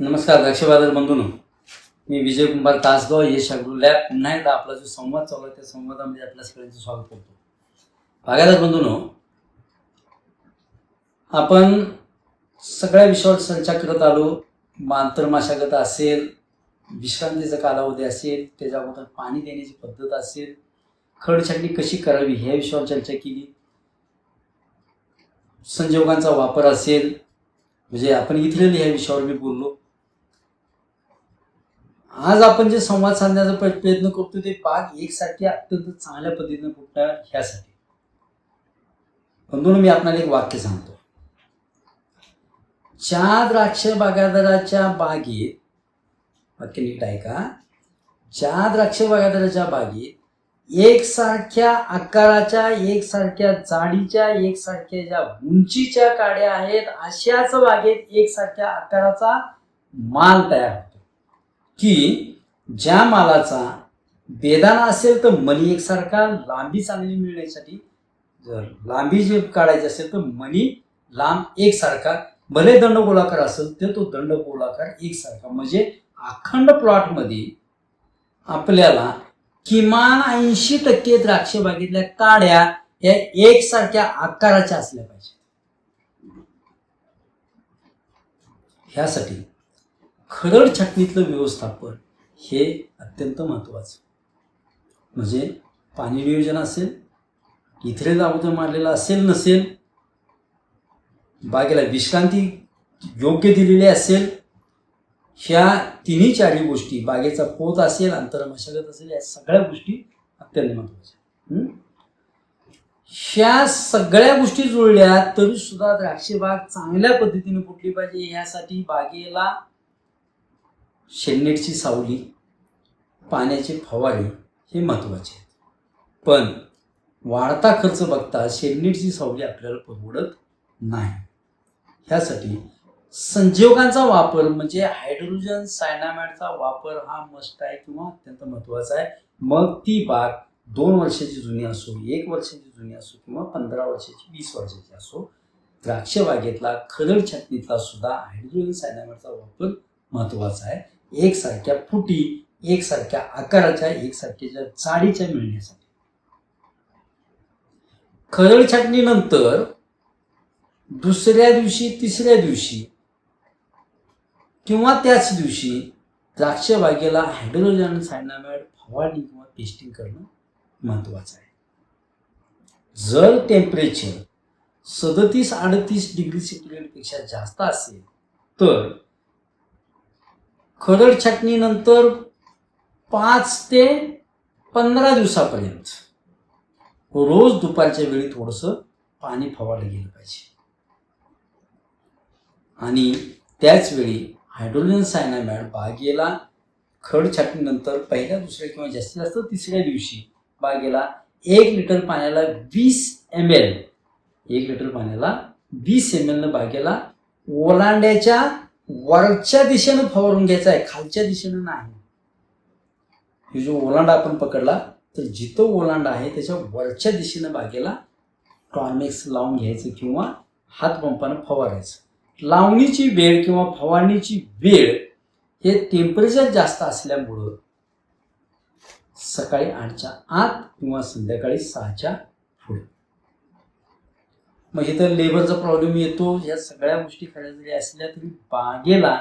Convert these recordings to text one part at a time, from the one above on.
नमस्कार दक्षबाजार बंधून. मी विजय कुंभार तासगाव यश अग्रू लॅब. पुन्हा एकदा आपला जो संवाद चालू आहे त्या संवादामध्ये आपल्या सगळ्यांचं स्वागत करतो. भागादार बंधून आपण सगळ्या विषयावर चर्चा करत आलो. मांतरमाशागत असेल विश्रांतीचा कालावधी असेल त्याच्याबद्दल पाणी देण्याची पद्धत असेल खडछाटणी कशी करावी ह्या विषयावर चर्चा केली. संजोगांचा वापर असेल म्हणजे आपण इथले ह्या विषयावर मी बोललो. आज आपण जे संवाद साधण्याचा प्रयत्न करतो ते बागसाठी अत्यंत चांगल्या पद्धतीने फुटणार ह्यासाठी म्हणून मी आपल्याला एक वाक्य सांगतो. ज्या द्राक्ष बागायतदाराच्या बागेत वाक्य नीट ऐका ज्या द्राक्ष बागायतदाराच्या बागेत एकसारख्या आकाराच्या एकसारख्या जाडीच्या एकसारख्या ज्या उंचीच्या काड्या आहेत अशाच बागेत एकसारख्या आकाराचा माल तयार होतो. की ज्या मालाचा बेदाना असेल तर मणी एकसारखा लांबी चांगली मिळण्यासाठी जर लांबी जे काढायची असेल तर मणी लांब एकसारखा भले दंड गोलाकार असेल तर तो दंड गोलाकार एकसारखा. म्हणजे अखंड प्लॉटमध्ये आपल्याला किमान ऐंशी टक्के द्राक्ष बागेतल्या काड्या या एकसारख्या आकाराच्या असल्या पाहिजे ह्यासाठी खरड छाटणीतलं व्यवस्थापन हे अत्यंत महत्त्वाचं. म्हणजे पाणी नियोजन असेल इथले अगोदर मारलेलं असेल नसेल बागेला विश्रांती योग्य दिलेली असेल ह्या तिन्ही चारही गोष्टी बागेचा पोत असेल अंतर मशागत असेल या सगळ्या गोष्टी अत्यंत महत्त्वाच्या. ह्या सगळ्या गोष्टी जुळल्या तरी सुद्धा द्राक्ष बाग चांगल्या पद्धतीने फुटली पाहिजे. ह्यासाठी बागेला शेडनेटची सावली पाण्याची फवारे हे महत्त्वाचे आहेत. पण वाढता खर्च बघता शेडनेटची सावली आपल्याला परवडत नाही. ह्यासाठी संजीवकांचा वापर म्हणजे हायड्रोजन सायनामाइडचा वापर हा मस्ट आहे किंवा अत्यंत महत्त्वाचा आहे. मग ती बाग दोन वर्षाची जुनी असो एक वर्षाची जुनी असो किंवा पंधरा वर्षाची वीस वर्षाची असो द्राक्ष बागेतला खरड छाटणीतला सुद्धा हायड्रोजन सायनामाइडचा वापर महत्त्वाचा आहे. एकसारख्या फुटी एकसारख्या आकाराच्या एकसारख्याच्या जाडीच्या मिळण्यासाठी. खरड छाटणीनंतर दुसऱ्या दिवशी तिसऱ्या दिवशी किंवा त्याच दिवशी द्राक्ष बागेला हायड्रोजन सायनामाइड फवारणी किंवा टेस्टिंग करणं महत्वाचं आहे. जर टेम्परेचर सदतीस अडतीस डिग्री सेंटीग्रेडपेक्षा जास्त असेल तर खरड छाटणीनंतर पाच ते पंधरा दिवसापर्यंत रोज दुपारच्या वेळी थोडंसं पाणी फवारलं गेलं पाहिजे. आणि त्याचवेळी हायड्रोजन सायनामॅड बागेला खड छाटणीनंतर पहिल्या दुसऱ्या किंवा जास्तीत जास्त तिसऱ्या दिवशी बागेला एक लिटर पाण्याला वीस एम एल एक लिटर पाण्याला वीस एम एलनं बागेला ओलांड्याच्या वरच्या दिशेनं फवारून घ्यायचा आहे खालच्या दिशेनं नाही. हे जो ओलांडा आपण पकडला तर जिथं ओलांडा आहे त्याच्या वरच्या दिशेनं बागेला टॉर्मिक्स लावून घ्यायचं किंवा हातपंपानं फवारायचं. लावणीची वेळ किंवा फवारणीची वेळ हे टेम्परेचर जास्त असल्यामुळं सकाळी आठच्या आत किंवा संध्याकाळी सहाच्या पुढे. मग इथं लेबरचा प्रॉब्लेम येतो. या सगळ्या गोष्टी खऱ्या जरी असल्या तरी बागेला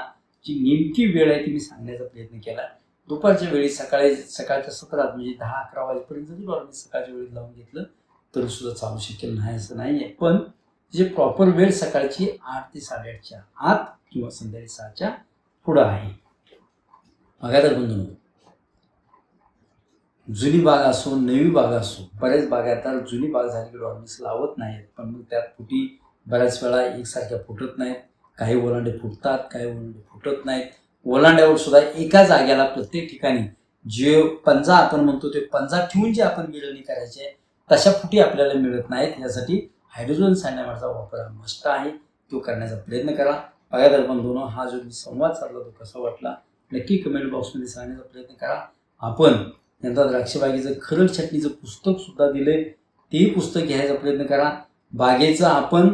जी नेमकी वेळ आहे ती मी सांगण्याचा प्रयत्न केला. दुपारच्या वेळी सकाळी सकाळच्या सत्रात म्हणजे दहा अकरा वाजेपर्यंत जरी डॉर्मी सकाळच्या वेळी लावून घेतलं तरी सुद्धा चालू शकेल नाही असं नाही आहे पण जे प्रॉपर वेळ सकाळची आठ ते साडेआठच्या आत किंवा संध्याकाळी सहाच्या पुढं आहे. बघा तर बंधू जुनी बाग असो नवी बाग असो बऱ्याच बागायतदार जुनी बाग झाली की डॉर्मिस लावत नाहीत. पण मग त्यात फुटी बऱ्याच वेळा एकसारख्या फुटत नाहीत. काही ओलांडे फुटतात काही ओलांडे फुटत नाहीत. ओलांड्यावर सुद्धा एका जाग्याला प्रत्येक ठिकाणी जे पंजा आपण म्हणतो ते पंजा ठेवून जे आपण मिळवणी करायची आहे तशा फुटी आपल्याला मिळत नाहीत. यासाठी हायड्रोजन सायनामाइडचा वापर हा आहे. तो करण्याचा प्रयत्न करा. बघा दोन हा जो मी संवाद साधला तो कसा वाटला नक्की कमेंट बॉक्समध्ये सांगण्याचा प्रयत्न करा. आपण नंतर द्राक्षबागेचं खरं छटणीचं पुस्तक सुद्धा दिलंय. तेही पुस्तक घ्यायचा प्रयत्न करा. बागेचं आपण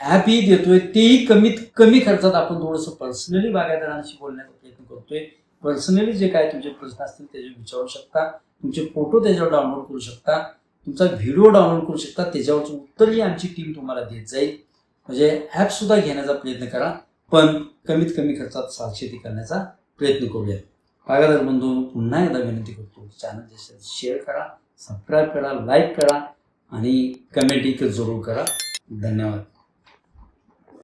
ॲपही देतोय तेही कमीत कमी खर्चात आपण थोडंसं पर्सनली बागायतदारांशी बोलण्याचा प्रयत्न करतोय. पर्सनली जे काय तुमचे प्रश्न असतील त्याचे विचारू शकता. तुमचे फोटो त्याच्यावर डाउनलोड करू शकता. तुमचा व्हिडिओ डाउनलोड करू शकता. त्याच्यावरचं उत्तरही आमची टीम तुम्हाला देत जाईल. म्हणजे ॲपसुद्धा घेण्याचा प्रयत्न करा. पण कमीत कमी खर्चात साक्षेती करण्याचा प्रयत्न करूया बागायतदार बंधू. पुन्हा एकदा विनंती करतो चॅनल शेअर करा सबस्क्राईब करा लाईक करा आणि कमेंटही जरूर करा. धन्यवाद.